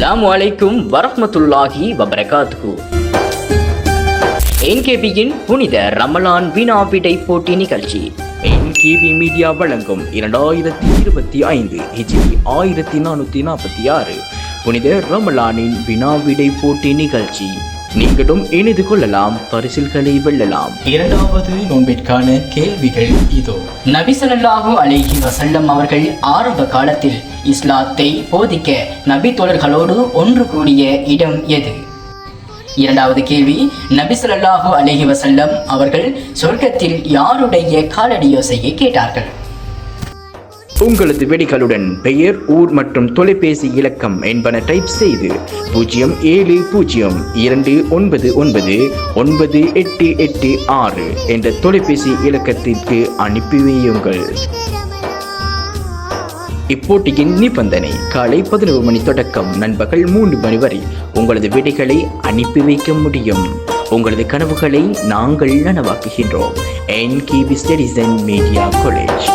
அஸ்லாம் அலைக்கும் வரமத்துல்லாஹி வபரகாத்து என்கேபியின் புனித ரமலான் வினா விடை போட்டி நிகழ்ச்சி. என்கேபி மீடியா வழங்கும் இரண்டாயிரத்தி இருபத்தி ஐந்து ஹிஜிபி ஆயிரத்தி நானூற்றி நாற்பத்தி ஆறு புனித ரமலானின் வினா விடை போட்டி நிகழ்ச்சி. நீங்களும் இணைந்து கொள்ளலாம் பரிசில்களை வெல்லலாம். இரண்டாவது நோன்பிற்கான கேள்விகள் இதோ. நபி ஸல்லல்லாஹு அலைஹி வஸல்லம் அவர்கள் ஆரம்ப காலத்தில் இஸ்லாத்தை போதிக்க நபி தோழர்களோடு ஒன்று கூடிய இடம் எது? இரண்டாவது கேள்வி நபி ஸல்லல்லாஹு அலைஹி வஸல்லம் அவர்கள் சொர்க்கத்தில் யாருடைய காலடியோசையை கேட்டார்கள்? உங்களது வெடிகளுடன் பெயர் ஊர் மற்றும் தொலைபேசி இலக்கம் என்பன டைப் செய்து பூஜ்ஜியம் ஏழு பூஜ்ஜியம் இரண்டு ஒன்பது ஒன்பது ஒன்பது எட்டு எட்டு ஆறு என்ற தொலைபேசி இலக்கத்திற்கு அனுப்பி வையுங்கள். இப்போட்டியின் நிபந்தனை காலை பதினோரு மணி தொடக்கம். நண்பகல் மூன்று மணி வரை உங்களது விடைகளை அனுப்பி வைக்க முடியும். உங்களது கனவுகளை நாங்கள் நனவாக்குகின்றோம். என் கிபி ஸ்டடிஸ் அண்ட் மீடியா காலேஜ்